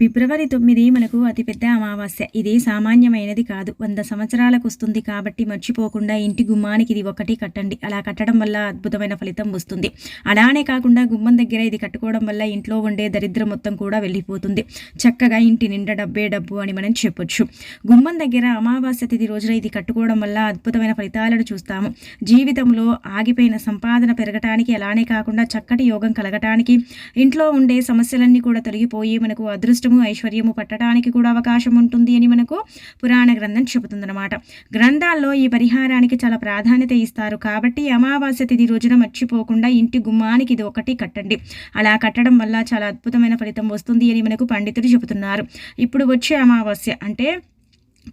ఫిబ్రవరి తొమ్మిది మనకు అతిపెద్ద అమావాస్య. ఇది సామాన్యమైనది కాదు. వంద సంవత్సరాలకు వస్తుంది కాబట్టి మర్చిపోకుండా ఇంటి గుమ్మానికి ఇది ఒకటి కట్టండి. అలా కట్టడం వల్ల అద్భుతమైన ఫలితం వస్తుంది. అలానే కాకుండా గుమ్మం దగ్గర ఇది కట్టుకోవడం వల్ల ఇంట్లో ఉండే దరిద్రం మొత్తం కూడా వెళ్ళిపోతుంది. చక్కగా ఇంటి నిండా డబ్బే డబ్బు అని మనం చెప్పొచ్చు. గుమ్మం దగ్గర అమావాస్య తిథి రోజున ఇది కట్టుకోవడం వల్ల అద్భుతమైన ఫలితాలను చూస్తాము. జీవితంలో ఆగిపోయిన సంపాదన పెరగటానికి అలానే కాకుండా చక్కటి యోగం కలగటానికి ఇంట్లో ఉండే సమస్యలన్నీ కూడా తొలగిపోయి మనకు అదృష్టం అదృష్టము ఐశ్వర్యము పట్టడానికి కూడా అవకాశం ఉంటుంది అని మనకు పురాణ గ్రంథం చెబుతుందన్నమాట. గ్రంథాల్లో ఈ పరిహారానికి చాలా ప్రాధాన్యత ఇస్తారు. కాబట్టి అమావాస్య తిథి రోజున మర్చిపోకుండా ఇంటి గుమ్మానికి ఇది ఒకటి కట్టండి. అలా కట్టడం వల్ల చాలా అద్భుతమైన ఫలితం వస్తుంది అని మనకు పండితులు చెబుతున్నారు. ఇప్పుడు వచ్చే అమావాస్య అంటే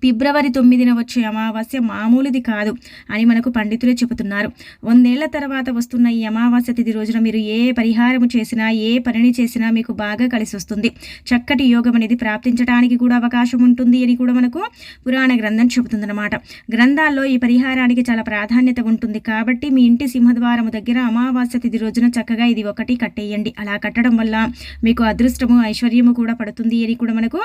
ఫిబ్రవరి తొమ్మిదిన వచ్చే అమావాస్య మామూలుది కాదు అని మనకు పండితులే చెబుతున్నారు. వందేళ్ళ తర్వాత వస్తున్న ఈ అమావాస్య తిథి రోజున మీరు ఏ పరిహారము చేసినా ఏ పనిని చేసినా మీకు బాగా కలిసి వస్తుంది. చక్కటి యోగం అనేది ప్రాప్తించడానికి కూడా అవకాశం ఉంటుంది అని కూడా మనకు పురాణ గ్రంథం చెబుతుందన్నమాట. గ్రంథాల్లో ఈ పరిహారానికి చాలా ప్రాధాన్యత ఉంటుంది. కాబట్టి మీ ఇంటి సింహద్వారము దగ్గర అమావాస్య తిథి రోజున చక్కగా ఇది ఒకటి కట్టేయండి. అలా కట్టడం వల్ల మీకు అదృష్టము ఐశ్వర్యము కూడా పడుతుంది అని కూడా మనకు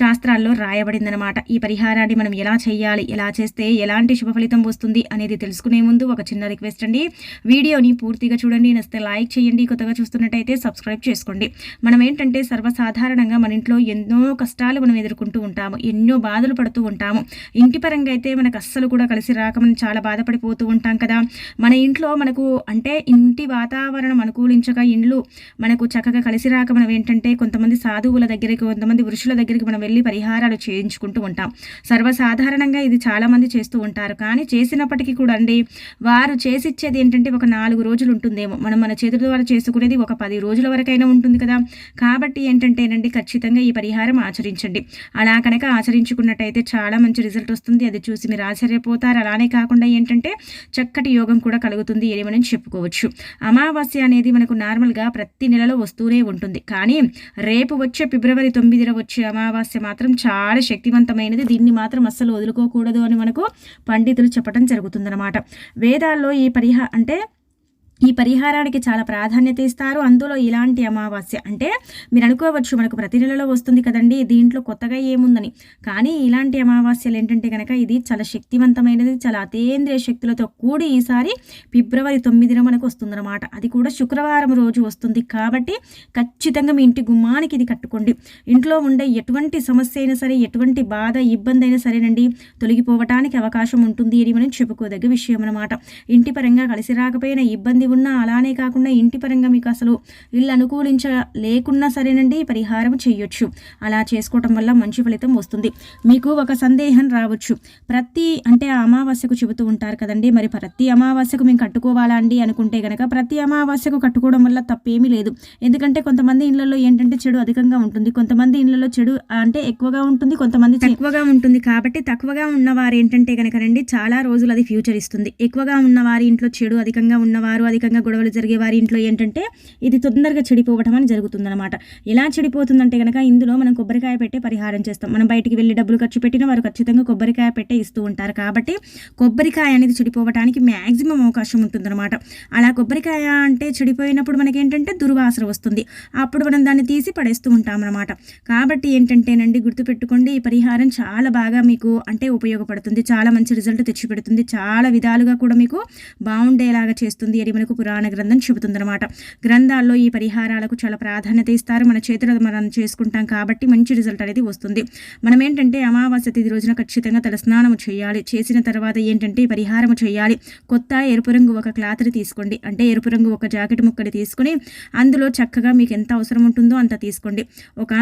శాస్త్రాల్లో రాయబడిందనమాట ఈ పరిహారం పరిహారాన్ని మనం ఎలా చేయాలి ఎలా చేస్తే ఎలాంటి శుభ ఫలితం వస్తుంది అనేది తెలుసుకునే ముందు ఒక చిన్న రిక్వెస్ట్ అండి. వీడియోని పూర్తిగా చూడండి నచ్చితే లైక్ చేయండి కొత్తగా చూస్తున్నట్టయితే సబ్స్క్రైబ్ చేసుకోండి. మనం ఏంటంటే సర్వసాధారణంగా మన ఇంట్లో ఎన్నో కష్టాలు మనం ఎదుర్కొంటూ ఉంటాము ఎన్నో బాధలు పడుతూ ఉంటాము. ఇంటి పరంగా అయితే మనకు అస్సలు కూడా కలిసి రాక మనం చాలా బాధపడిపోతూ ఉంటాం కదా. మన ఇంట్లో మనకు అంటే ఇంటి వాతావరణం అనుకూలించక ఇండ్లు మనకు చక్కగా కలిసి రాక మనం ఏంటంటే కొంతమంది సాధువుల దగ్గరికి కొంతమంది వృషుల దగ్గరికి మనం వెళ్ళి పరిహారాలు చేయించుకుంటూ ఉంటాం. సర్వసాధారణంగా ఇది చాలామంది చేస్తూ ఉంటారు. కానీ చేసినప్పటికీ కూడా అండి వారు చేసిచ్చేది ఏంటంటే ఒక నాలుగు రోజులు ఉంటుందేమో. మనం మన చేతుల ద్వారా చేసుకునేది ఒక పది రోజుల వరకైనా ఉంటుంది కదా. కాబట్టి ఏంటంటేనండి ఖచ్చితంగా ఈ పరిహారం ఆచరించండి. అలా కనుక ఆచరించుకున్నట్టయితే చాలా మంచి రిజల్ట్ వస్తుంది. అది చూసి మీరు ఆశ్చర్యపోతారు. అలానే కాకుండా ఏంటంటే చక్కటి యోగం కూడా కలుగుతుంది అని మనం చెప్పుకోవచ్చు. అమావాస్య అనేది మనకు నార్మల్గా ప్రతి నెలలో వస్తూనే ఉంటుంది. కానీ రేపు వచ్చే ఫిబ్రవరి తొమ్మిదిన వచ్చే అమావాస్య మాత్రం చాలా శక్తివంతమైనది. దీన్ని దీన్ని మాత్రం అస్సలు వదులుకోకూడదు అని మనకు పండితులు చెప్పడం జరుగుతుందన్నమాట. వేదాల్లో ఈ పరిహా అంటే ఈ పరిహారానికి చాలా ప్రాధాన్యత ఇస్తారు. అందులో ఇలాంటి అమావాస్య అంటే మీరు అనుకోవచ్చు మనకు ప్రతి నెలలో వస్తుంది కదండి దీంట్లో కొత్తగా ఏముందని. కానీ ఇలాంటి అమావాస్యలు ఏంటంటే కనుక ఇది చాలా శక్తివంతమైనది చాలా అతేంద్రియ శక్తులతో కూడి ఈసారి ఫిబ్రవరి తొమ్మిదిన మనకు వస్తుందన్నమాట. అది కూడా శుక్రవారం రోజు వస్తుంది కాబట్టి ఖచ్చితంగా మీ ఇంటి గుమ్మానికి ఇది కట్టుకోండి. ఇంట్లో ఉండే ఎటువంటి సమస్య అయినా సరే ఎటువంటి బాధ ఇబ్బంది అయినా సరేనండి తొలగిపోవటానికి అవకాశం ఉంటుంది అని మనం చెప్పుకోదగ్గ విషయం అనమాట ఇంటి పరంగా కలిసి రాకపోయిన ఇబ్బంది ఉన్నా అలానే కాకుండా ఇంటి పరంగా మీకు అసలు ఇల్లు అనుకూలించ లేకున్నా సరేనండి పరిహారం చేయొచ్చు అలా చేసుకోవటం వల్ల మంచి ఫలితం వస్తుంది. మీకు ఒక సందేహం రావచ్చు. ప్రతి అంటే అమావాస్యకు చెబుతూ ఉంటారు కదండి మరి ప్రతి అమావాస్యకు మేము కట్టుకోవాలా అండి అనుకుంటే కనుక ప్రతి అమావాస్యకు కట్టుకోవడం వల్ల తప్పేమీ లేదు. ఎందుకంటే కొంతమంది ఇళ్ళలో ఏంటంటే చెడు అధికంగా ఉంటుంది. కొంతమంది ఇళ్ళలో చెడు అంటే ఎక్కువగా ఉంటుంది కొంతమంది ఎక్కువగా ఉంటుంది. కాబట్టి తక్కువగా ఉన్నవారు ఏంటంటే కనుకనండి చాలా రోజులు అది ఫ్యూచర్ ఇస్తుంది ఎక్కువగా ఉన్నవారి ఇంట్లో చెడు అధికంగా ఉన్నవారు అది అధికంగా గొడవలు జరిగే వారి ఇంట్లో ఏంటంటే ఇది తొందరగా చెడిపోవటం అని జరుగుతుందన్నమాట. ఎలా చెడిపోతుందంటే కనుక ఇందులో మనం కొబ్బరికాయ పెట్టే పరిహారం చేస్తాం. మనం బయటికి వెళ్ళి డబ్బులు ఖర్చు పెట్టిన వారు ఖచ్చితంగా కొబ్బరికాయ పెట్టే ఇస్తూ ఉంటారు. కాబట్టి కొబ్బరికాయ అనేది చెడిపోవడానికి మ్యాక్సిమం అవకాశం ఉంటుందన్నమాట. అలా కొబ్బరికాయ అంటే చెడిపోయినప్పుడు మనకి ఏంటంటే దుర్వాసన వస్తుంది. అప్పుడు మనం దాన్ని తీసి పడేస్తూ ఉంటాం అనమాట కాబట్టి ఏంటంటేనండి గుర్తుపెట్టుకోండి ఈ పరిహారం చాలా బాగా మీకు అంటే ఉపయోగపడుతుంది. చాలా మంచి రిజల్ట్ తెచ్చిపెడుతుంది. చాలా విధాలుగా కూడా మీకు బాగుండేలాగా చేస్తుంది. అని మనకు పురాణ గ్రంథం చెబుతుందన్నమాట. గ్రంథాల్లో ఈ పరిహారాలకు చాలా ప్రాధాన్యత ఇస్తారు. మన చేతులు మనం చేసుకుంటాం కాబట్టి మంచి రిజల్ట్ అనేది వస్తుంది. మనం ఏంటంటే అమావాస్య తిది రోజున ఖచ్చితంగా తలస్నానం చేయాలి. చేసిన తర్వాత ఏంటంటే పరిహారం చేయాలి. కొత్త ఎరుపు రంగు ఒక క్లాత్ని తీసుకోండి. అంటే ఎరుపు రంగు ఒక జాకెట్ ముక్కడి తీసుకొని అందులో చక్కగా మీకు ఎంత అవసరం ఉంటుందో అంత తీసుకోండి. ఒక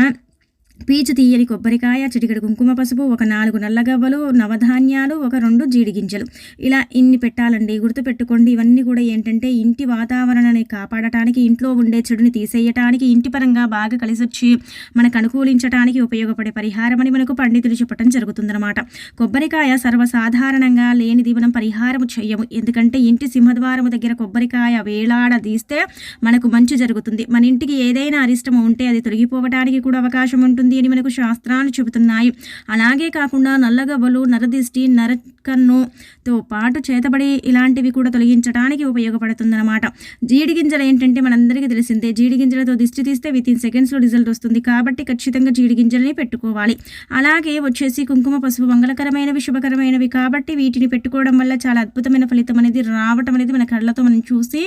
పీచు తీయని కొబ్బరికాయ చిటికెడు కుంకుమ పసుపు ఒక నాలుగు నల్లగవ్వలు నవధాన్యాలు ఒక రెండు జీడి గింజలు ఇలా ఇన్ని పెట్టాలండి. గుర్తుపెట్టుకోండి ఇవన్నీ కూడా ఏంటంటే ఇంటి వాతావరణాన్ని కాపాడటానికి ఇంట్లో ఉండే చెడుని తీసేయటానికి ఇంటి పరంగా బాగా కలిసొచ్చి మనకు అనుకూలించడానికి ఉపయోగపడే పరిహారం అని మనకు పండితులు చెప్పడం జరుగుతుందన్నమాట. కొబ్బరికాయ సర్వసాధారణంగా లేనిది మనం పరిహారం చెయ్యము ఎందుకంటే ఇంటి సింహద్వారము దగ్గర కొబ్బరికాయ వేలాడ తీస్తే మనకు మంచి జరుగుతుంది. మన ఇంటికి ఏదైనా అరిష్టం ఉంటే అది తొలగిపోవటానికి కూడా అవకాశం ఉంటుంది. ఉంటుంది అని మనకు శాస్త్రాలు చెబుతున్నాయి. అలాగే కాకుండా నల్లగవ్వలు నరదిష్టి నరకన్నుతో పాటు చేతబడి ఇలాంటివి కూడా తొలగించడానికి ఉపయోగపడుతుందన్నమాట. జీడి గింజలు ఏంటంటే మనందరికీ తెలిసిందే. జీడి గింజలతో దిష్టి తీస్తే విత్ ఇన్ సెకండ్స్లో రిజల్ట్ వస్తుంది. కాబట్టి ఖచ్చితంగా జీడి గింజల్ని పెట్టుకోవాలి. అలాగే వచ్చేసి కుంకుమ పసుపు మంగళకరమైనవి శుభకరమైనవి కాబట్టి వీటిని పెట్టుకోవడం వల్ల చాలా అద్భుతమైన ఫలితం అనేది రావటం అనేది మన కళ్ళతో మనం చూసి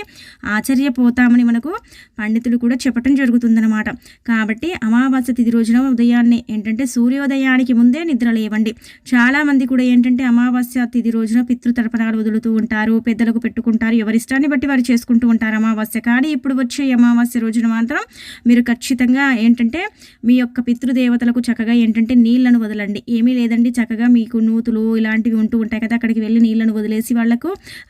ఆశ్చర్యపోతామని మనకు పండితులు కూడా చెప్పటం జరుగుతుందన్నమాట. కాబట్టి అమావాస్య తిథి రోజున ఉదయాన్నే ఏంటంటే సూర్యోదయానికి ముందే నిద్ర లేవండి. చాలామంది కూడా ఏంటంటే అమావాస్య తిథి రోజున పితృతర్పణాలు వదులుతూ ఉంటారు పెద్దలకు పెట్టుకుంటారు ఎవరిష్టాన్ని బట్టి వారు చేసుకుంటూ ఉంటారు అమావాస్య. కానీ ఇప్పుడు వచ్చే అమావాస్య రోజున మాత్రం మీరు ఖచ్చితంగా ఏంటంటే మీ యొక్క పితృదేవతలకు చక్కగా ఏంటంటే నీళ్ళను వదలండి. ఏమీ లేదండి చక్కగా మీకు నూతులు ఇలాంటివి ఉంటూ ఉంటాయి కదా అక్కడికి వెళ్ళి నీళ్ళను వదిలేసి వాళ్ళకు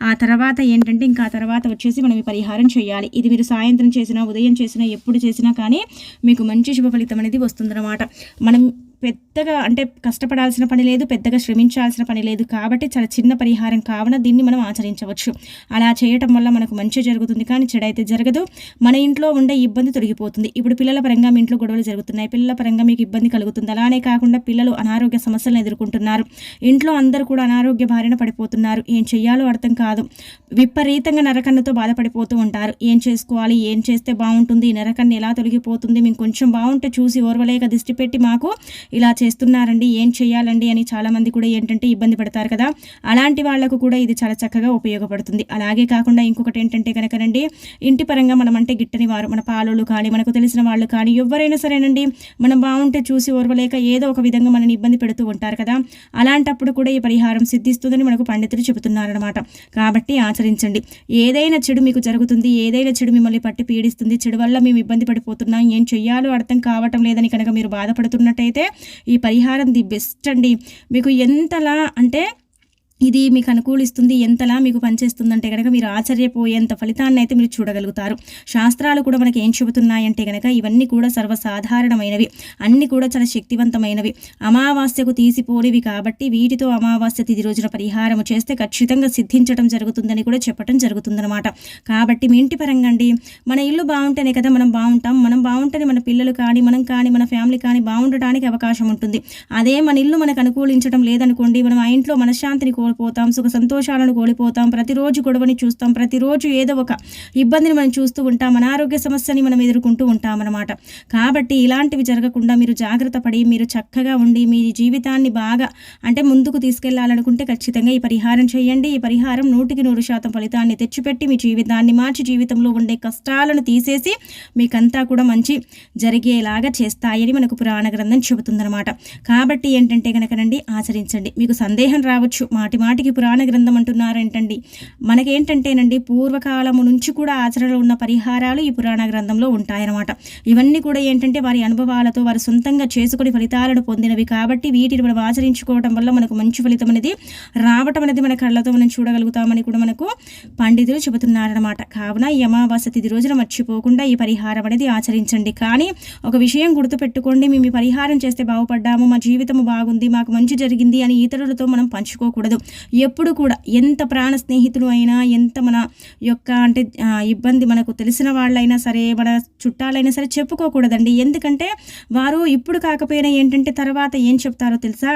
ఆ తర్వాత ఏంటంటే ఇంకా ఆ తర్వాత వచ్చేసి మనం ఈ పరిహారం చేయాలి. ఇది మీరు సాయంత్రం చేసినా ఉదయం చేసినా ఎప్పుడు చేసినా కానీ మీకు మంచి శుభ ఫలితం అనేది వస్తుందన్నమాట. అనమాట మనం పెద్దగా అంటే కష్టపడాల్సిన పని లేదు పెద్దగా శ్రమించాల్సిన పని లేదు కాబట్టి చాలా చిన్న పరిహారం కావున దీన్ని మనం ఆచరించవచ్చు. అలా చేయటం వల్ల మనకు మంచి జరుగుతుంది కానీ చెడైతే జరగదు. మన ఇంట్లో ఉండే ఇబ్బంది తొలగిపోతుంది. ఇప్పుడు పిల్లల పరంగా మీ ఇంట్లో గొడవలు జరుగుతున్నాయి. పిల్లల పరంగా మీకు ఇబ్బంది కలుగుతుంది. అలానే కాకుండా పిల్లలు అనారోగ్య సమస్యలను ఎదుర్కొంటున్నారు. ఇంట్లో అందరూ కూడా అనారోగ్య బారిన పడిపోతున్నారు. ఏం చేయాలో అర్థం కాదు. విపరీతంగా నరకన్నతో బాధపడిపోతూ ఉంటారు. ఏం చేసుకోవాలి? ఏం చేస్తే బాగుంటుంది? ఈ నరకన్ను ఎలా తొలగిపోతుంది? మేము కొంచెం బాగుంటే చూసి ఓర్వలేక దిష్టి పెట్టి మాకు ఇలా చేస్తున్నారండి ఏం చేయాలండి అని చాలామంది కూడా ఏంటంటే ఇబ్బంది పడతారు కదా. అలాంటి వాళ్ళకు కూడా ఇది చాలా చక్కగా ఉపయోగపడుతుంది. అలాగే కాకుండా ఇంకొకటి ఏంటంటే కనుకనండి ఇంటి పరంగా మనం అంటే గిట్టని వారు మన పాలోళ్ళు కానీ మనకు తెలిసిన వాళ్ళు కానీ ఎవరైనా సరేనండి మనం బాగుంటే చూసి ఓర్వలేక ఏదో ఒక విధంగా మనని ఇబ్బంది పెడుతూ ఉంటారు కదా. అలాంటప్పుడు కూడా ఈ పరిహారం సిద్ధిస్తుందని మనకు పండితులు చెబుతున్నారనమాట కాబట్టి ఆచరించండి. ఏదైనా చెడు మీకు జరుగుతుంది ఏదైనా చెడు మిమ్మల్ని పట్టి పీడిస్తుంది చెడు వల్ల మేము ఇబ్బంది పడిపోతున్నాం ఏం చెయ్యాలో అర్థం కావటం లేదని కనుక మీరు బాధపడుతున్నట్టయితే ఈ పరిహారం ది బెస్ట్ అండి. మీకు ఎంతలా అంటే ఇది మీకు అనుకూలిస్తుంది ఎంతలా మీకు పనిచేస్తుందంటే కనుక మీరు ఆశ్చర్యపోయేంత ఫలితాన్ని అయితే మీరు చూడగలుగుతారు. శాస్త్రాలు కూడా మనకి ఏం చెబుతున్నాయంటే కనుక ఇవన్నీ కూడా సర్వసాధారణమైనవి అన్నీ కూడా చాలా శక్తివంతమైనవి. అమావాస్యకు తీసిపోనివి కాబట్టి వీటితో అమావాస్య తిది రోజున పరిహారం చేస్తే ఖచ్చితంగా సిద్ధించడం జరుగుతుందని కూడా చెప్పడం జరుగుతుందనమాట కాబట్టి మీ ఇంటి పరంగా అండి మన ఇల్లు బాగుంటేనే కదా మనం బాగుంటాం మనం బాగుంటేనే మన పిల్లలు కానీ మనం కానీ మన ఫ్యామిలీ కానీ బాగుండటానికి అవకాశం ఉంటుంది. అదే మన ఇల్లు మనకు అనుకూలించడం లేదనుకోండి మనం ఆ ఇంట్లో మనశ్శాంతిని కోరు కోల్పోతాం సుఖ సంతోషాలను కోల్పోతాం ప్రతిరోజు గొడవని చూస్తాం ప్రతిరోజు ఏదో ఒక ఇబ్బందిని మనం చూస్తూ ఉంటాం అనారోగ్య సమస్యని మనం ఎదుర్కొంటూ ఉంటామన్నమాట. కాబట్టి ఇలాంటివి జరగకుండా మీరు జాగ్రత్త పడి మీరు చక్కగా ఉండి మీ జీవితాన్ని బాగా అంటే ముందుకు తీసుకెళ్ళాలనుకుంటే ఖచ్చితంగా ఈ పరిహారం చేయండి. ఈ పరిహారం నూటికి నూరు శాతం ఫలితాన్ని తెచ్చిపెట్టి మీ జీవితాన్ని మార్చి జీవితంలో ఉండే కష్టాలను తీసేసి మీకంతా కూడా మంచి జరిగేలాగా చేస్తాయని మనకు పురాణ గ్రంథం చెబుతుందన్నమాట. కాబట్టి ఏంటంటే కనుకనండి ఆచరించండి. మీకు సందేహం రావచ్చు మాటి వాటికి పురాణ గ్రంథం అంటున్నారేంటండి? మనకేంటంటేనండి పూర్వకాలము నుంచి కూడా ఆచరణలో ఉన్న పరిహారాలు ఈ పురాణ గ్రంథంలో ఉంటాయన్నమాట. ఇవన్నీ కూడా ఏంటంటే వారి అనుభవాలతో వారు సొంతంగా చేసుకుని ఫలితాలను పొందినవి కాబట్టి వీటిని మనం ఆచరించుకోవడం వల్ల మనకు మంచి ఫలితం అనేది రావటం అనేది మన కళ్ళతో మనం చూడగలుగుతామని కూడా మనకు పండితులు చెబుతున్నారనమాట కావున ఈ అమావాస్య తిది రోజున మర్చిపోకుండా ఈ పరిహారం అనేది ఆచరించండి. కానీ ఒక విషయం గుర్తుపెట్టుకోండి మేము ఈ పరిహారం చేస్తే బాగుపడ్డాము మా జీవితం బాగుంది మాకు మంచి జరిగింది అని ఇతరులతో మనం పంచుకోకూడదు. ఎప్పుడు కూడా ఎంత ప్రాణ స్నేహితులు అయినా ఎంత మన యొక్క అంటే ఇబ్బంది మనకు తెలిసిన వాళ్ళైనా సరే మన చుట్టాలైనా సరే చెప్పుకోకూడదండి. ఎందుకంటే వారు ఇప్పుడు కాకపోయినా ఏంటంటే తర్వాత ఏం చెప్తారో తెలుసా?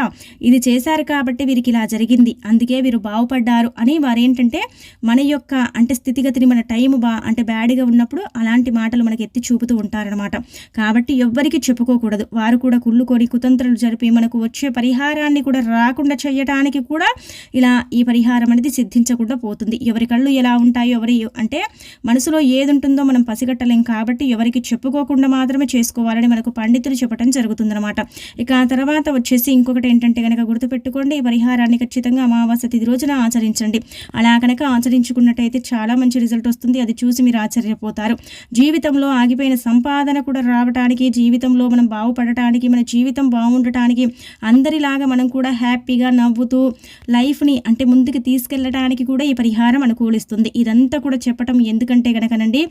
ఇది చేశారు కాబట్టి వీరికి ఇలా జరిగింది అందుకే వీరు బాగుపడ్డారు అని వారు ఏంటంటే మన యొక్క అంటే స్థితిగతిని మన టైం బా అంటే బ్యాడ్గా ఉన్నప్పుడు అలాంటి మాటలు మనకి ఎత్తి చూపుతూ ఉంటారనమాట కాబట్టి ఎవ్వరికి చెప్పుకోకూడదు. వారు కూడా కుళ్ళుకొని కుతంత్రాలు జరిపి మనకు వచ్చే పరిహారాన్ని కూడా రాకుండా చేయటానికి కూడా ఇలా ఈ పరిహారం అనేది సిద్ధించకుండా పోతుంది. ఎవరి కళ్ళు ఎలా ఉంటాయో ఎవరి అంటే మనసులో ఏది ఉంటుందో మనం పసిగట్టలేం కాబట్టి ఎవరికి చెప్పుకోకుండా మాత్రమే చేసుకోవాలని మనకు పండితులు చెప్పడం జరుగుతుందన్నమాట. ఇక ఆ తర్వాత వచ్చేసి ఇంకొకటి ఏంటంటే కనుక గుర్తుపెట్టుకోండి ఈ పరిహారాన్ని ఖచ్చితంగా అమావాస్య తిది రోజున ఆచరించండి. అలా కనుక ఆచరించుకున్నట్టయితే చాలా మంచి రిజల్ట్ వస్తుంది. అది చూసి మీరు ఆశ్చర్యపోతారు. జీవితంలో ఆగిపోయిన సంపాదన కూడా రావడానికి జీవితంలో మనం బాగుపడటానికి మన జీవితం బాగుండటానికి అందరిలాగా మనం కూడా హ్యాపీగా నవ్వుతూ లైఫ్ లైఫ్ని అంటే ముందుకు తీసుకెళ్ళడానికి కూడా ఈ పరిహారం అనుకూలిస్తుంది. ఇదంతా కూడా చెప్పటం ఎందుకంటే గనకనండి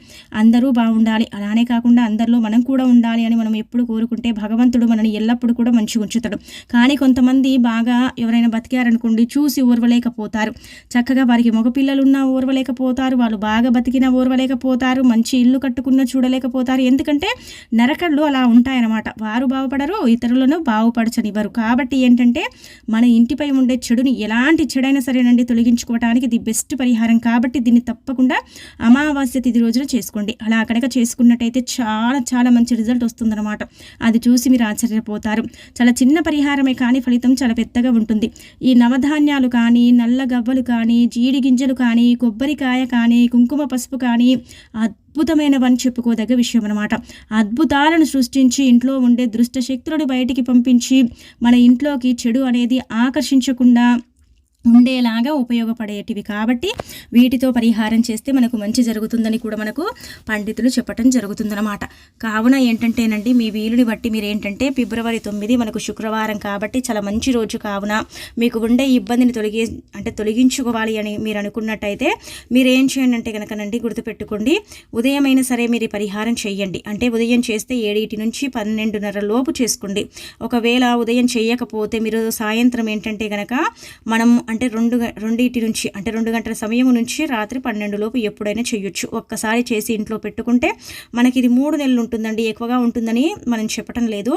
అందరూ బాగుండాలి. అలానే కాకుండా అందరిలో మనం కూడా ఉండాలి అని మనం ఎప్పుడు కోరుకుంటే భగవంతుడు మనని ఎల్లప్పుడూ కూడా మంచిగా ఉంచుతాడు. కానీ కొంతమంది బాగా ఎవరైనా బతికారనుకోండి చూసి ఓర్వలేకపోతారు. చక్కగా వారికి మగపిల్లలున్నా ఓర్వలేకపోతారు వాళ్ళు బాగా బతికినా ఓర్వలేకపోతారు మంచి ఇల్లు కట్టుకున్నా చూడలేకపోతారు. ఎందుకంటే నరకళ్ళు అలా ఉంటాయన్నమాట. వారు బాగుపడరు ఇతరులను బాగుపడచనివ్వరు. కాబట్టి ఏంటంటే మన ఇంటిపై ఉండే చెడుని ఎలా ఎలాంటి చెడైనా సరేనండి తొలగించుకోవడానికి ఇది బెస్ట్ పరిహారం. కాబట్టి దీన్ని తప్పకుండా అమావాస్య తిథి రోజున చేసుకోండి. అలా కనుక చేసుకున్నట్టయితే చాలా చాలా మంచి రిజల్ట్ వస్తుందన్నమాట. అది చూసి మీరు ఆశ్చర్యపోతారు. చాలా చిన్న పరిహారమే కానీ ఫలితం చాలా పెద్దగా ఉంటుంది. ఈ నవధాన్యాలు కానీ నల్ల గవ్వలు కానీ జీడి గింజలు కానీ కొబ్బరికాయ కానీ కుంకుమ పసుపు కానీ అద్భుతమైనవని చెప్పుకోదగ్గ విషయం అనమాట అద్భుతాలను సృష్టించి ఇంట్లో ఉండే దృష్ట శక్తులను బయటికి పంపించి మన ఇంట్లోకి చెడు అనేది ఆకర్షించకుండా ఉండేలాగా ఉపయోగపడేటివి కాబట్టి వీటితో పరిహారం చేస్తే మనకు మంచి జరుగుతుందని కూడా మనకు పండితులు చెప్పటం జరుగుతుందన్నమాట. కావున ఏంటంటేనండి మీ వీలుని బట్టి మీరు ఏంటంటే ఫిబ్రవరి తొమ్మిది మనకు శుక్రవారం కాబట్టి చాలా మంచి రోజు కావున మీకు ఉండే ఇబ్బందిని తొలగి అంటే తొలగించుకోవాలి అని మీరు అనుకున్నట్టయితే మీరు ఏం చేయండి అంటే కనుకనండి గుర్తుపెట్టుకోండి ఉదయమైనా సరే మీరు పరిహారం చేయండి. అంటే ఉదయం చేస్తే ఏడింటి నుంచి పన్నెండున్నర లోపు చేసుకోండి. ఒకవేళ ఉదయం చేయకపోతే మీరు సాయంత్రం ఏంటంటే కనుక మనం అంటే రెండు రెండింటి నుంచి అంటే రెండు గంటల సమయం నుంచి రాత్రి పన్నెండు లోపు ఎప్పుడైనా చేయొచ్చు ఒక్కసారి చేసి ఇంట్లో పెట్టుకుంటే మనకి ఇది మూడు నెలలు ఉంటుందండి. ఎక్కువగా ఉంటుందని మనం చెప్పటం లేదు.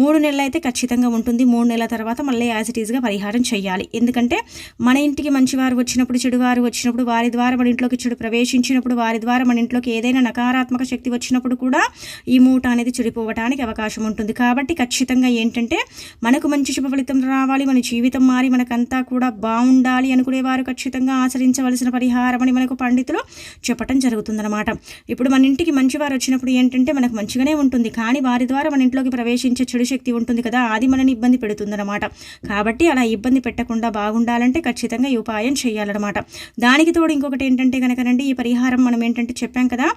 మూడు నెలలు అయితే ఖచ్చితంగా ఉంటుంది. మూడు నెలల తర్వాత మళ్ళీ యాజ్ ఇట్ ఈజ్గా పరిహారం చేయాలి ఎందుకంటే మన ఇంటికి మంచివారు వచ్చినప్పుడు చెడువారు వచ్చినప్పుడు వారి ద్వారా మన ఇంట్లోకి చెడు ప్రవేశించినప్పుడు వారి ద్వారా మన ఇంట్లోకి ఏదైనా నకారాత్మక శక్తి వచ్చినప్పుడు కూడా ఈ మూట అనేది చెడిపోవడానికి అవకాశం ఉంటుంది. కాబట్టి ఖచ్చితంగా ఏంటంటే మనకు మంచి శుభ ఫలితం రావాలి. మన జీవితం మారి మనకంతా కూడా బాగు బాగుండాలి అనుకునేవారు ఖచ్చితంగా ఆచరించవలసిన పరిహారం అని మనకు పండితులు చెప్పటం జరుగుతుందన్నమాట. ఇప్పుడు మన ఇంటికి మంచివారు వచ్చినప్పుడు ఏంటంటే మనకు మంచిగానే ఉంటుంది. కానీ వారి ద్వారా మన ఇంట్లోకి ప్రవేశించే చెడు శక్తి ఉంటుంది కదా అది మనని ఇబ్బంది పెడుతుందన్నమాట. కాబట్టి అలా ఇబ్బంది పెట్టకుండా బాగుండాలంటే ఖచ్చితంగా ఈ ఉపాయం చేయాలన్నమాట. దానికి తోడు ఇంకొకటి ఏంటంటే కనుకనండి ఈ పరిహారం మనం ఏంటంటే చెప్పాం కదా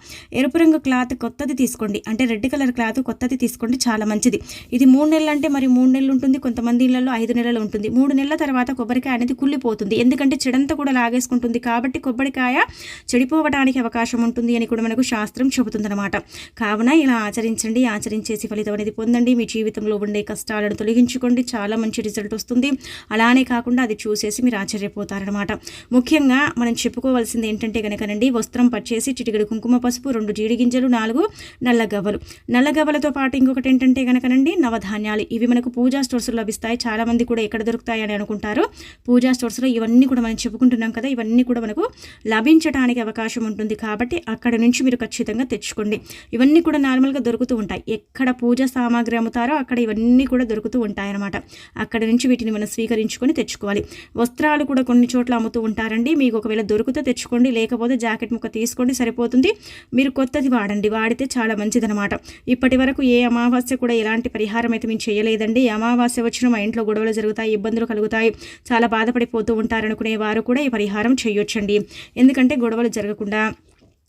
ఎరుపు రంగు క్లాత్ కొత్తది తీసుకోండి. అంటే రెడ్ కలర్ క్లాత్ కొత్తది తీసుకోండి చాలా మంచిది. ఇది మూడు నెలలు అంటే మరి మూడు నెలలు ఉంటుంది కొంతమంది ఇళ్ళలో ఐదు నెలలు ఉంటుంది. మూడు నెలల తర్వాత కొబ్బరికాయ అనేది కుళ్ళిపోతుంది. ఎందుకంటే చెడంతా కూడా లాగేసుకుంటుంది. కాబట్టి కొబ్బరికాయ చెడిపోవడానికి అవకాశం ఉంటుంది అని కూడా మనకు శాస్త్రం చెబుతుందన్నమాట. కావున ఇలా ఆచరించండి. ఆచరించేసి ఫలితం అనేది పొందండి. మీ జీవితంలో ఉండే కష్టాలను తొలగించుకోండి. చాలా మంచి రిజల్ట్ వస్తుంది. అలానే కాకుండా అది చూసేసి మీరు ఆశ్చర్యపోతారనమాట ముఖ్యంగా మనం చెప్పుకోవాల్సింది ఏంటంటే కనుకనండి వస్త్రం పచ్చేసి చిటికడు కుంకుమ పసుపు రెండు జీడి గింజలు నాలుగు నల్ల గవ్వలు. నల్ల గవ్వలతో పాటు ఇంకొకటి ఏంటంటే కనుకనండి నవధాన్యాలు. ఇవి మనకు పూజా స్టోర్స్ లభిస్తాయి. చాలామంది కూడా ఎక్కడ దొరుకుతాయి అని అనుకుంటారు. పూజా స్టోర్స్లో ఇవన్నీ కూడా మనం చెప్పుకుంటున్నాం కదా ఇవన్నీ కూడా మనకు లభించడానికి అవకాశం ఉంటుంది. కాబట్టి అక్కడ నుంచి మీరు ఖచ్చితంగా తెచ్చుకోండి. ఇవన్నీ కూడా నార్మల్గా దొరుకుతూ ఉంటాయి. ఎక్కడ పూజ సామాగ్రి అమ్ముతారో అక్కడ ఇవన్నీ కూడా దొరుకుతూ ఉంటాయన్నమాట. అక్కడ నుంచి వీటిని మనం స్వీకరించుకొని తెచ్చుకోవాలి. వస్త్రాలు కూడా కొన్ని చోట్ల అమ్ముతూ ఉంటారండి. మీకు ఒకవేళ దొరికితే తెచ్చుకోండి. లేకపోతే జాకెట్ ముక్క తీసుకోండి. సరిపోతుంది. మీరు కొత్తది వాడండి. వాడితే చాలా మంచిదనమాట ఇప్పటి వరకు ఏ అమావాస్య కూడా ఎలాంటి పరిహారం అయితే మేము చేయలేదండి. అమావాస్య వచ్చిన మా ఇంట్లో గొడవలు జరుగుతాయి ఇబ్బందులు కలుగుతాయి. చాలా బాధపడి పోతూ ఉంటారనుకునే వారు కూడా ఈ పరిహారం చేయొచ్చండి. ఎందుకంటే గొడవలు జరగకుండా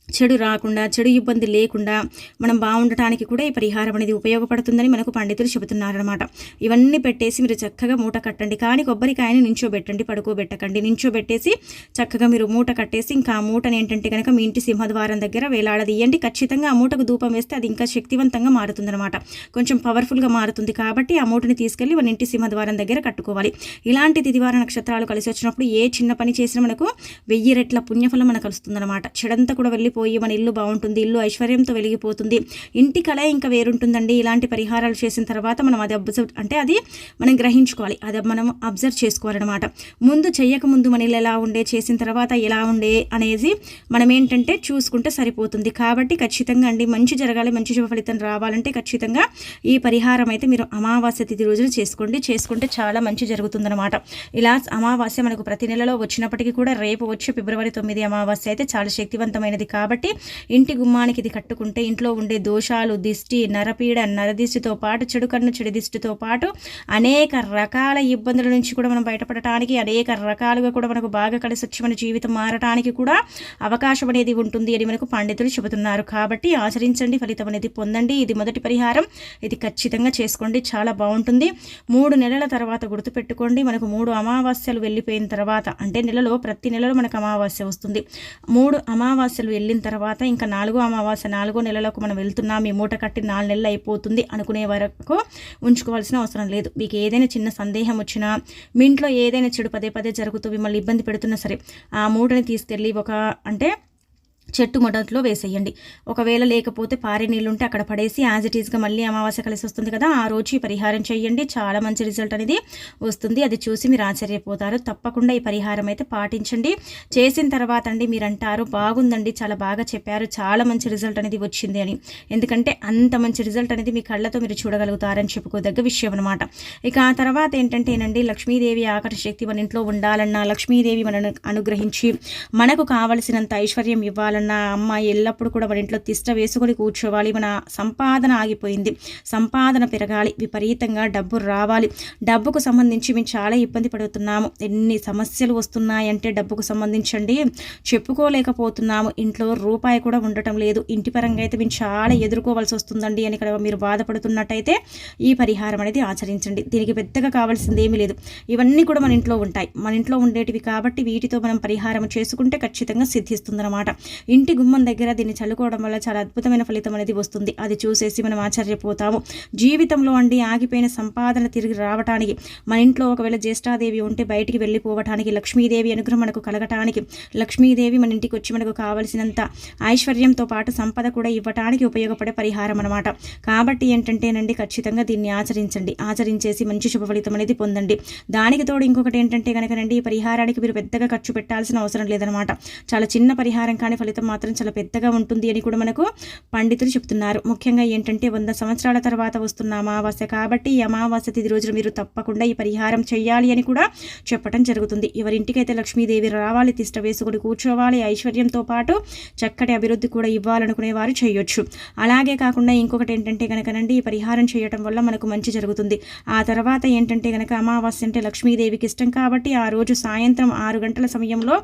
చెడు రాకుండా చెడు ఇబ్బంది లేకుండా మనం బాగుండటానికి కూడా ఈ పరిహారం అనేది ఉపయోగపడుతుందని మనకు పండితులు చెబుతున్నారనమాట ఇవన్నీ పెట్టేసి మీరు చక్కగా మూట కట్టండి. కానీ కొబ్బరికాయని నించోబెట్టండి పడుకోబెట్టకండి. నించోబెట్టేసి చక్కగా మీరు మూట కట్టేసి ఇంకా ఆ మూటని ఏంటంటే కనుక మీ ఇంటి సింహద్వారం దగ్గర వేలాడదీయండి. ఖచ్చితంగా ఆ మూటకు ధూపం వేస్తే అది ఇంకా శక్తివంతంగా మారుతుందనమాట కొంచెం పవర్ఫుల్గా మారుతుంది కాబట్టి ఆ మూటని తీసుకెళ్ళి మన ఇంటి సింహద్వారం దగ్గర కట్టుకోవాలి. ఇలాంటి తిదివార నక్షత్రాలు కలిసి వచ్చినప్పుడు ఏ చిన్న పని చేసినా మనకు వెయ్యి రెట్ల పుణ్యఫలం మనకు కలుస్తుందన్నమాట. చెడంతా కూడా వెళ్ళి వెలిగిపోయి మన ఇల్లు బాగుంటుంది ఇల్లు ఐశ్వర్యంతో వెలిగిపోతుంది. ఇంటి కళ ఇంకా వేరుంటుందండి. ఇలాంటి పరిహారాలు చేసిన తర్వాత మనం అది అబ్జర్వ్ అంటే అది మనం గ్రహించుకోవాలి. అది మనం అబ్జర్వ్ చేసుకోవాలన్నమాట. ముందు చేయకముందు మన ఇల్లు ఎలా ఉండే చేసిన తర్వాత ఎలా ఉండే అనేది మనం ఏంటంటే చూసుకుంటే సరిపోతుంది. కాబట్టి ఖచ్చితంగా అండి మంచి జరగాలి మంచి శుభ ఫలితం రావాలంటే ఖచ్చితంగా ఈ పరిహారం అయితే మీరు అమావాస్య తిథి రోజున చేసుకోండి. చేసుకుంటే చాలా మంచి జరుగుతుందన్నమాట. ఇలా అమావాస్య మనకు ప్రతి నెలలో వచ్చినప్పటికీ కూడా రేపు వచ్చే ఫిబ్రవరి తొమ్మిది అమావాస్య అయితే చాలా శక్తివంతమైనది. కాబట్టి కాబట్టి ఇంటి గుమ్మానికి ఇది కట్టుకుంటే ఇంట్లో ఉండే దోషాలు దిష్టి నరపీడ నరదిష్టితో పాటు చెడు కన్ను చెడు దిష్టితో పాటు అనేక రకాల ఇబ్బందుల నుంచి కూడా మనం బయటపడటానికి అనేక రకాలుగా కూడా మనకు బాగా కలిసి వచ్చి మన జీవితం మారటానికి కూడా అవకాశం అనేది ఉంటుంది అని మనకు పండితులు చెబుతున్నారు. కాబట్టి ఆచరించండి ఫలితం అనేది పొందండి. ఇది మొదటి పరిహారం. ఇది ఖచ్చితంగా చేసుకోండి. చాలా బాగుంటుంది. మూడు నెలల తర్వాత గుర్తుపెట్టుకోండి. మనకు మూడు అమావాస్యలు వెళ్ళిపోయిన తర్వాత అంటే నెలలో ప్రతి నెలలో మనకు అమావాస్య వస్తుంది. మూడు అమావాస్యలు వెళ్ళిన తర్వాత ఇంకా నాలుగో అమావాస్య నాలుగో నెలలకు మనం వెళ్తున్నాం ఈ మూట కట్టి నాలుగు నెలలు అయిపోతుంది అనుకునే వరకు ఉంచుకోవాల్సిన అవసరం లేదు. మీకు ఏదైనా చిన్న సందేహం వచ్చినా మీ ఇంట్లో ఏదైనా చెడు పదే పదే జరుగుతూ మిమ్మల్ని ఇబ్బంది పెడుతున్నా సరే ఆ మూటని తీసుకెళ్ళి ఒక అంటే చెట్టు మొదట్లో వేసేయండి. ఒకవేళ లేకపోతే పారే నీళ్ళు ఉంటే అక్కడ పడేసి యాజ్ ఇట్ ఈస్గా మళ్ళీ అమావాస్య కలిసి వస్తుంది కదా ఆ రోజు ఈ పరిహారం చేయండి. చాలా మంచి రిజల్ట్ అనేది వస్తుంది. అది చూసి మీరు ఆశ్చర్యపోతారు. తప్పకుండా ఈ పరిహారం అయితే పాటించండి. చేసిన తర్వాత అండి మీరు అంటారు బాగుందండి చాలా బాగా చెప్పారు చాలా మంచి రిజల్ట్ అనేది వచ్చింది అని. ఎందుకంటే అంత మంచి రిజల్ట్ అనేది మీ కళ్ళతో మీరు చూడగలుగుతారని చెప్పుకోదగ్గ విషయం అనమాట ఇక ఆ తర్వాత ఏంటంటేనండి లక్ష్మీదేవి ఆకర్ష శక్తి మన ఇంట్లో ఉండాలన్నా లక్ష్మీదేవి మనను అనుగ్రహించి మనకు కావలసినంత ఐశ్వర్యం ఇవ్వాలన్నా నా అమ్మ ఎల్లప్పుడూ కూడా మన ఇంట్లో తిష్ట వేసుకొని కూర్చోవాలి. మన సంపాదన ఆగిపోయింది. సంపాదన పెరగాలి. విపరీతంగా డబ్బు రావాలి. డబ్బుకు సంబంధించి మేము చాలా ఇబ్బంది పడుతున్నాము. ఎన్ని సమస్యలు వస్తున్నాయంటే డబ్బుకు సంబంధించండి. చెప్పుకోలేకపోతున్నాము. ఇంట్లో రూపాయి కూడా ఉండటం లేదు. ఇంటి పరంగా అయితే మేము చాలా ఎదుర్కోవాల్సి వస్తుందండి అని ఇక్కడ మీరు బాధపడుతున్నట్టయితే ఈ పరిహారం అనేది ఆచరించండి. దీనికి పెద్దగా కావాల్సింది ఏమీ లేదు. ఇవన్నీ కూడా మన ఇంట్లో ఉంటాయి. మన ఇంట్లో ఉండేటివి కాబట్టి వీటితో మనం పరిహారం చేసుకుంటే ఖచ్చితంగా సిద్ధిస్తుందన్నమాట. ఇంటి గుమ్మం దగ్గర దీన్ని చల్లుకోవడం వల్ల చాలా అద్భుతమైన ఫలితం అనేది వస్తుంది. అది చూసేసి మనం ఆశ్చర్యపోతాము. జీవితంలో అండి ఆగిపోయిన సంపాదన తిరిగి రావటానికి మన ఇంట్లో ఒకవేళ జ్యేష్ఠాదేవి ఉంటే బయటికి వెళ్ళిపోవటానికి లక్ష్మీదేవి అనుగ్రహం మనకు కలగటానికి లక్ష్మీదేవి మన ఇంటికి వచ్చి మనకు కావలసినంత ఐశ్వర్యంతో పాటు సంపద కూడా ఇవ్వటానికి ఉపయోగపడే పరిహారం అనమాట కాబట్టి ఏంటంటేనండి ఖచ్చితంగా దీన్ని ఆచరించండి. ఆచరించేసి మంచి శుభ ఫలితం అనేది పొందండి. దానికి తోడు ఇంకొకటి ఏంటంటే కనుకనండి ఈ పరిహారానికి మీరు పెద్దగా ఖర్చు పెట్టాల్సిన అవసరం లేదనమాట చాలా చిన్న పరిహారం కానీ ఫలితం మాత్రం చాలా పెద్దగా ఉంటుంది అని కూడా మనకు పండితులు చెప్తున్నారు. ముఖ్యంగా ఏంటంటే వంద సంవత్సరాల తర్వాత వస్తున్న అమావాస్య కాబట్టి ఈ అమావాస్య తిది రోజున మీరు తప్పకుండా ఈ పరిహారం చేయాలి అని కూడా చెప్పడం జరుగుతుంది. ఎవరింటికైతే లక్ష్మీదేవి రావాలి తిష్ట వేసుకుని కూర్చోవాలి ఐశ్వర్యంతో పాటు చక్కటి అభివృద్ధి కూడా ఇవ్వాలనుకునే వారు చేయొచ్చు. అలాగే కాకుండా ఇంకొకటి ఏంటంటే కనుకనండి ఈ పరిహారం చేయటం వల్ల మనకు మంచి జరుగుతుంది. ఆ తర్వాత ఏంటంటే కనుక అమావాస్య అంటే లక్ష్మీదేవికి ఇష్టం కాబట్టి ఆ రోజు సాయంత్రం ఆరు గంటల సమయంలో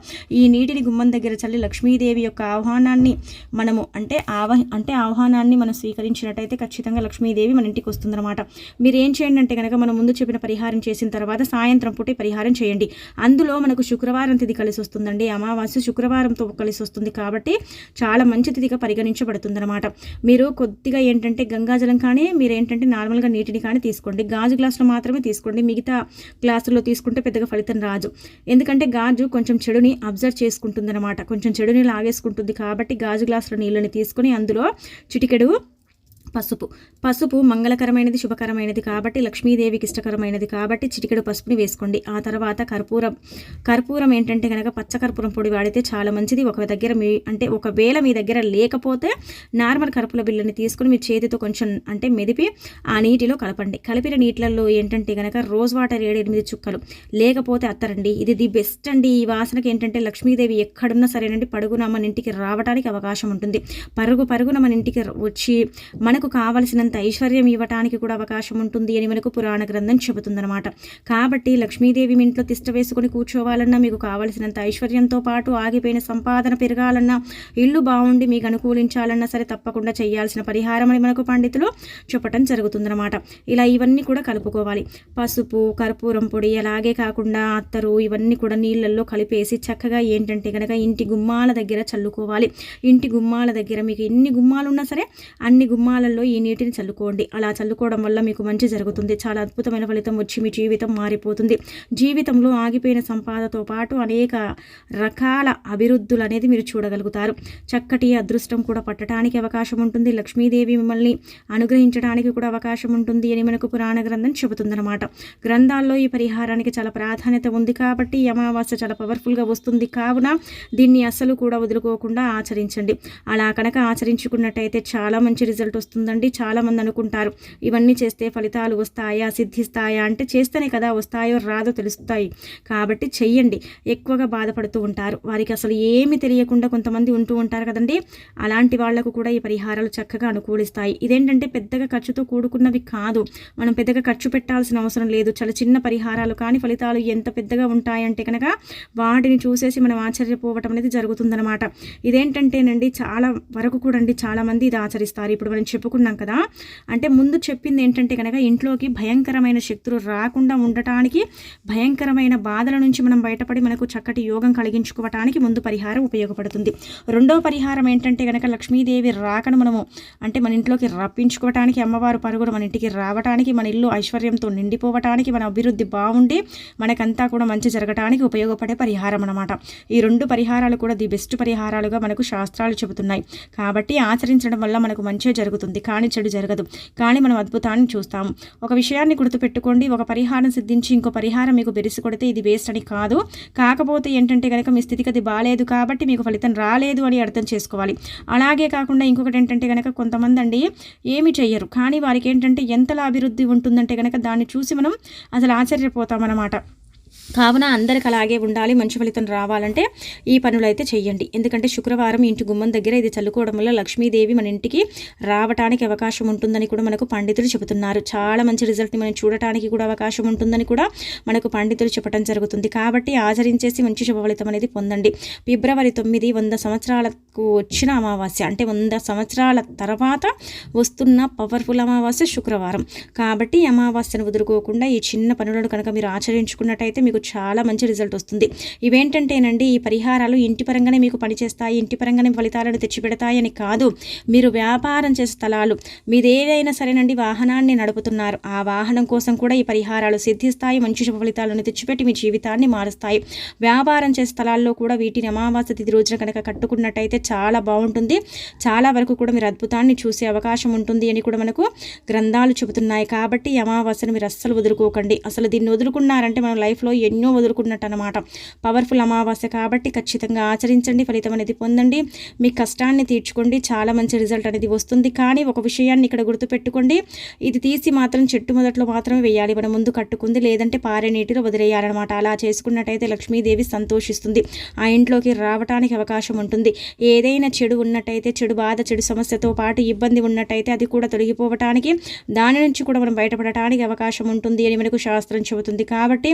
ఈ నీటిని గుమ్మం దగ్గర చల్లి లక్ష్మీదేవి యొక్క ఆహ్వానాన్ని మనము అంటే ఆవ అంటే ఆహ్వానాన్ని మనం స్వీకరించినట్టయితే ఖచ్చితంగా లక్ష్మీదేవి మన ఇంటికి వస్తుందన్నమాట. మీరు ఏం చేయండి అంటే కనుక మనం ముందు చెప్పిన పరిహారం చేసిన తర్వాత సాయంత్రం పూట పరిహారం చేయండి. అందులో మనకు శుక్రవారం తిది కలిసి వస్తుందండి. అమావాస్య శుక్రవారంతో కలిసి వస్తుంది కాబట్టి చాలా మంచి తిథిగా పరిగణించబడుతుందన్నమాట. మీరు కొద్దిగా ఏంటంటే గంగాజలం కానీ మీరు ఏంటంటే నార్మల్గా నీటిని కానీ తీసుకోండి. గాజు గ్లాసులో మాత్రమే తీసుకోండి. మిగతా గ్లాసుల్లో తీసుకుంటే పెద్దగా ఫలితం రాదు. ఎందుకంటే గాజు కొంచెం చెడుని అబ్జర్వ్ చేసుకుంటుందన్నమాట. కొంచెం చెడుని లాగేసుకుంటుంది ఉంటుంది కాబట్టి గాజు గ్లాసుల నీళ్ళని తీసుకొని అందులో చిటికెడు పసుపు. పసుపు మంగళకరమైనది శుభకరమైనది కాబట్టి లక్ష్మీదేవికి ఇష్టకరమైనది కాబట్టి చిటికెడు పసుపుని వేసుకోండి. ఆ తర్వాత కర్పూరం. కర్పూరం ఏంటంటే కనుక పచ్చకర్పూరం పొడి వాడితే చాలా మంచిది. ఒక దగ్గర మీ అంటే ఒకవేళ మీ దగ్గర లేకపోతే నార్మల్ కర్పూర బిల్లని తీసుకుని మీ చేతితో కొంచెం అంటే మెదిపి ఆ నీటిలో కలపండి. కలిపిన నీటిలలో ఏంటంటే కనుక రోజ్ వాటర్ ఏడు ఎనిమిది చుక్కలు. లేకపోతే అత్తరండి ఇది ది బెస్ట్ అండి. ఈ వాసనకి ఏంటంటే లక్ష్మీదేవి ఎక్కడున్నా సరేనండి పడుగున మన ఇంటికి రావడానికి అవకాశం ఉంటుంది. పరుగు పరుగున మన ఇంటికి వచ్చి మనకు మనకు కావలసినంత ఐశ్వర్యం ఇవ్వటానికి కూడా అవకాశం ఉంటుంది అని మనకు పురాణ గ్రంథం చెబుతుందన్నమాట. కాబట్టి లక్ష్మీదేవి మీ ఇంట్లో తిష్ట వేసుకొని కూర్చోవాలన్నా మీకు కావలసినంత ఐశ్వర్యంతో పాటు ఆగిపోయిన సంపాదన పెరగాలన్నా ఇల్లు బాగుండి మీకు అనుకూలించాలన్నా సరే తప్పకుండా చేయాల్సిన పరిహారం అని మనకు పండితులు చెప్పటం జరుగుతుందన్నమాట. ఇలా ఇవన్నీ కూడా కలుపుకోవాలి. పసుపు కర్పూరం పొడి అలాగే కాకుండా అత్తరు ఇవన్నీ కూడా నీళ్ళల్లో కలిపేసి చక్కగా ఏంటంటే కనుక ఇంటి గుమ్మాల దగ్గర చల్లుకోవాలి. ఇంటి గుమ్మాల దగ్గర మీకు ఎన్ని గుమ్మాలు ఉన్నా సరే అన్ని గుమ్మాల నీళ్ళల్లో ఈ నీటిని చల్లుకోండి. అలా చల్లుకోవడం వల్ల మీకు మంచి జరుగుతుంది. చాలా అద్భుతమైన ఫలితం వచ్చి మీ జీవితం మారిపోతుంది. జీవితంలో ఆగిపోయిన సంపాదతో పాటు అనేక రకాల అభివృద్ధులు అనేది మీరు చూడగలుగుతారు. చక్కటి అదృష్టం కూడా పట్టడానికి అవకాశం ఉంటుంది. లక్ష్మీదేవి మిమ్మల్ని అనుగ్రహించడానికి కూడా అవకాశం ఉంటుంది అని మనకు పురాణ గ్రంథం చెబుతుందన్నమాట. గ్రంథాల్లో ఈ పరిహారానికి చాలా ప్రాధాన్యత ఉంది కాబట్టి ఈ అమావాస్య చాలా పవర్ఫుల్గా వస్తుంది. కావున దీన్ని అస్సలు కూడా వదులుకోకుండా ఆచరించండి. అలా కనుక ఆచరించుకున్నట్టయితే చాలా మంచి రిజల్ట్ వస్తుంది. వస్తుందండి. చాలామంది అనుకుంటారు ఇవన్నీ చేస్తే ఫలితాలు వస్తాయా సిద్ధిస్తాయా? అంటే చేస్తేనే కదా వస్తాయో రాదో తెలుస్తాయి. కాబట్టి చెయ్యండి. ఎక్కువగా బాధపడుతూ ఉంటారు. వారికి అసలు ఏమి తెలియకుండా కొంతమంది ఉంటూ ఉంటారు కదండి. అలాంటి వాళ్ళకు కూడా ఈ పరిహారాలు చక్కగా అనుకూలిస్తాయి. ఇదేంటంటే పెద్దగా ఖర్చుతో కూడుకున్నవి కాదు. మనం పెద్దగా ఖర్చు పెట్టాల్సిన అవసరం లేదు. చాలా చిన్న పరిహారాలు కానీ ఫలితాలు ఎంత పెద్దగా ఉంటాయంటే కనుక వాటిని చూసేసి మనం ఆశ్చర్యపోవటం అనేది జరుగుతుందనమాట ఇదేంటంటేనండి చాలా వరకు కూడా అండి చాలామంది ఇది ఆచరిస్తారు. ఇప్పుడు మనం చెప్పుకున్నాం కదా. అంటే ముందు చెప్పింది ఏంటంటే కనుక ఇంట్లోకి భయంకరమైన శక్తులు రాకుండా ఉండటానికి భయంకరమైన బాధల నుంచి మనం బయటపడి మనకు చక్కటి యోగం కలిగించుకోవటానికి ముందు పరిహారం ఉపయోగపడుతుంది. రెండవ పరిహారం ఏంటంటే కనుక లక్ష్మీదేవి రాకను మనము అంటే మన ఇంట్లోకి రప్పించుకోవటానికి అమ్మవారు పరుగుడు మన ఇంటికి రావటానికి మన ఇల్లు ఐశ్వర్యంతో నిండిపోవటానికి మన అభివృద్ధి బాగుండి మనకంతా కూడా మంచి జరగటానికి ఉపయోగపడే పరిహారం అనమాట ఈ రెండు పరిహారాలు కూడా ది బెస్ట్ పరిహారాలుగా మనకు శాస్త్రాలు చెబుతున్నాయి. కాబట్టి ఆచరించడం వల్ల మనకు మంచి జరుగుతుంది. కానీ చెడు జరగదు. కానీ మనం అద్భుతాన్ని చూస్తాము. ఒక విషయాన్ని గుర్తుపెట్టుకోండి. ఒక పరిహారం సిద్ధించి ఇంకో పరిహారం మీకు బెరిసి కొడితే ఇది వేస్ట్ అని కాదు. కాకపోతే ఏంటంటే కనుక మీ స్థితిగతి బాగాలేదు కాబట్టి మీకు ఫలితం రాలేదు అని అర్థం చేసుకోవాలి. అలాగే కాకుండా ఇంకొకటి ఏంటంటే కనుక కొంతమంది అండి ఏమి చెయ్యరు. కానీ వారికి ఏంటంటే ఎంతలా అభివృద్ధి ఉంటుందంటే కనుక దాన్ని చూసి మనం అసలు ఆశ్చర్యపోతామన్నమాట. కావున అందరికి అలాగే ఉండాలి మంచి ఫలితం రావాలంటే ఈ పనులు అయితే చేయండి ఎందుకంటే శుక్రవారం ఇంటి గుమ్మం దగ్గర ఇది చల్లుకోవడం వల్ల లక్ష్మీదేవి మన ఇంటికి రావటానికి అవకాశం ఉంటుందని కూడా మనకు పండితులు చెబుతున్నారు. చాలా మంచి రిజల్ట్ని మనం చూడటానికి కూడా అవకాశం ఉంటుందని కూడా మనకు పండితులు చెప్పడం జరుగుతుంది. కాబట్టి ఆచరించేసి మంచి శుభ ఫలితం అనేది పొందండి. ఫిబ్రవరి తొమ్మిది వంద సంవత్సరాలకు వచ్చిన అమావాస్య అంటే వంద సంవత్సరాల తర్వాత వస్తున్న పవర్ఫుల్ అమావాస్య శుక్రవారం. కాబట్టి అమావాస్యను వదులుకోకుండా ఈ చిన్న పనులను కనుక మీరు ఆచరించుకున్నట్టయితే మీకు చాలా మంచి రిజల్ట్ వస్తుంది. ఇవేంటంటేనండి ఈ పరిహారాలు ఇంటి పరంగానే మీకు పనిచేస్తాయి ఇంటి పరంగానే ఫలితాలను తెచ్చిపెడతాయని కాదు. మీరు వ్యాపారం చేసే స్థలాలు మీదేదైనా సరేనండి వాహనాన్ని నడుపుతున్నారు. ఆ వాహనం కోసం కూడా ఈ పరిహారాలు సిద్ధిస్తాయి మంచి శుభ ఫలితాలను తెచ్చిపెట్టి మీ జీవితాన్ని మారుస్తాయి. వ్యాపారం చేసే స్థలాల్లో కూడా వీటిని అమావాస్య తిథి రోజున కనుక కట్టుకున్నట్టయితే చాలా బాగుంటుంది. చాలా వరకు కూడా మీరు అద్భుతాన్ని చూసే అవకాశం ఉంటుంది అని కూడా మనకు గ్రంథాలు చెబుతున్నాయి. కాబట్టి అమావాస్యను మీరు అస్సలు వదులుకోకండి. అసలు దీన్ని వదులుకున్నారంటే మన లైఫ్లో ఎన్నో వదులుకున్నట్టు అనమాట పవర్ఫుల్ అమావాస్య కాబట్టి ఖచ్చితంగా ఆచరించండి ఫలితం అనేది పొందండి. మీ కష్టాన్ని తీర్చుకోండి చాలా మంచి రిజల్ట్ అనేది వస్తుంది. కానీ ఒక విషయాన్ని ఇక్కడ గుర్తుపెట్టుకోండి. ఇది తీసి మాత్రం చెట్టు మొదట్లో మాత్రమే వేయాలి. మనం ముందు కట్టుకుంది లేదంటే పారే నీటిలో వదిలేయాలన్నమాట. అలా చేసుకున్నట్టయితే లక్ష్మీదేవి సంతోషిస్తుంది. ఆ ఇంట్లోకి రావటానికి అవకాశం ఉంటుంది. ఏదైనా చెడు ఉన్నట్టయితే చెడు బాధ చెడు సమస్యతో పాటు ఇబ్బంది ఉన్నట్టయితే అది కూడా తొలగిపోవటానికి దాని నుంచి కూడా మనం బయటపడటానికి అవకాశం ఉంటుంది అని మనకు శాస్త్రం చెబుతుంది. కాబట్టి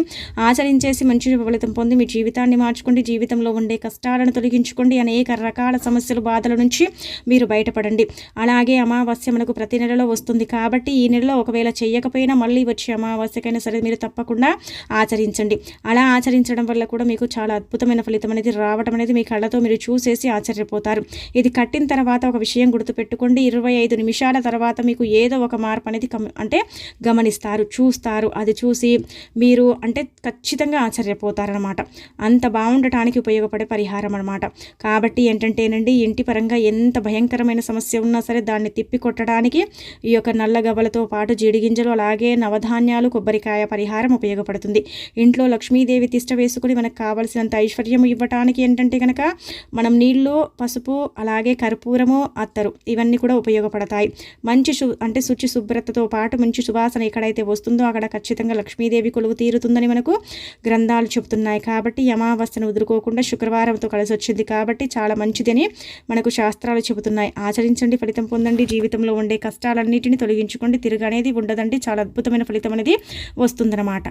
ఆచరించేసి మంచి ఫలితం పొంది మీ జీవితాన్ని మార్చుకోండి. జీవితంలో ఉండే కష్టాలను తొలగించుకోండి. అనేక రకాల సమస్యలు బాధల నుంచి మీరు బయటపడండి. అలాగే అమావాస్య మనకు ప్రతి నెలలో వస్తుంది కాబట్టి ఈ నెలలో ఒకవేళ చేయకపోయినా మళ్ళీ వచ్చే అమావాస్యకైనా సరే మీరు తప్పకుండా ఆచరించండి. అలా ఆచరించడం వల్ల కూడా మీకు చాలా అద్భుతమైన ఫలితం అనేది రావడం అనేది మీ కళ్ళతో మీరు చూసేసి ఆశ్చర్యపోతారు. ఇది కట్టిన తర్వాత ఒక విషయం గుర్తుపెట్టుకోండి. ఇరవై ఐదు నిమిషాల తర్వాత మీకు ఏదో ఒక మార్పు అనేది అంటే గమనిస్తారు చూస్తారు. అది చూసి మీరు అంటే ఖచ్చితంగా ఖచ్చితంగా ఆశ్చర్యపోతారనమాట అంత బాగుండటానికి ఉపయోగపడే పరిహారం అనమాట కాబట్టి ఏంటంటేనండి ఇంటి పరంగా ఎంత భయంకరమైన సమస్య ఉన్నా సరే దాన్ని తిప్పి కొట్టడానికి ఈ యొక్క నల్ల గవ్వలతో పాటు జీడిగింజలు అలాగే నవధాన్యాలు కొబ్బరికాయ పరిహారం ఉపయోగపడుతుంది. ఇంట్లో లక్ష్మీదేవి తిష్ట వేసుకుని మనకు కావలసినంత ఐశ్వర్యం ఇవ్వటానికి ఏంటంటే కనుక మనం నీళ్ళు పసుపు అలాగే కర్పూరము అత్తరు ఇవన్నీ కూడా ఉపయోగపడతాయి. మంచి శు అంటే శుచి శుభ్రతతో పాటు మంచి సువాసన ఎక్కడైతే వస్తుందో అక్కడ ఖచ్చితంగా లక్ష్మీదేవి కొలువు తీరుతుందని మనకు గ్రంథాలు చెబుతున్నాయి కాబట్టి అమావాస్యను వదులుకోకుండా శుక్రవారంతో కలిసి వచ్చింది కాబట్టి చాలా మంచిదని మనకు శాస్త్రాలు చెబుతున్నాయి. ఆచరించండి ఫలితం పొందండి. జీవితంలో ఉండే కష్టాలన్నిటిని తొలగించుకోండి. తిరగనేది ఉండదండి. చాలా అద్భుతమైన ఫలితం అనేది వస్తుందన్నమాట.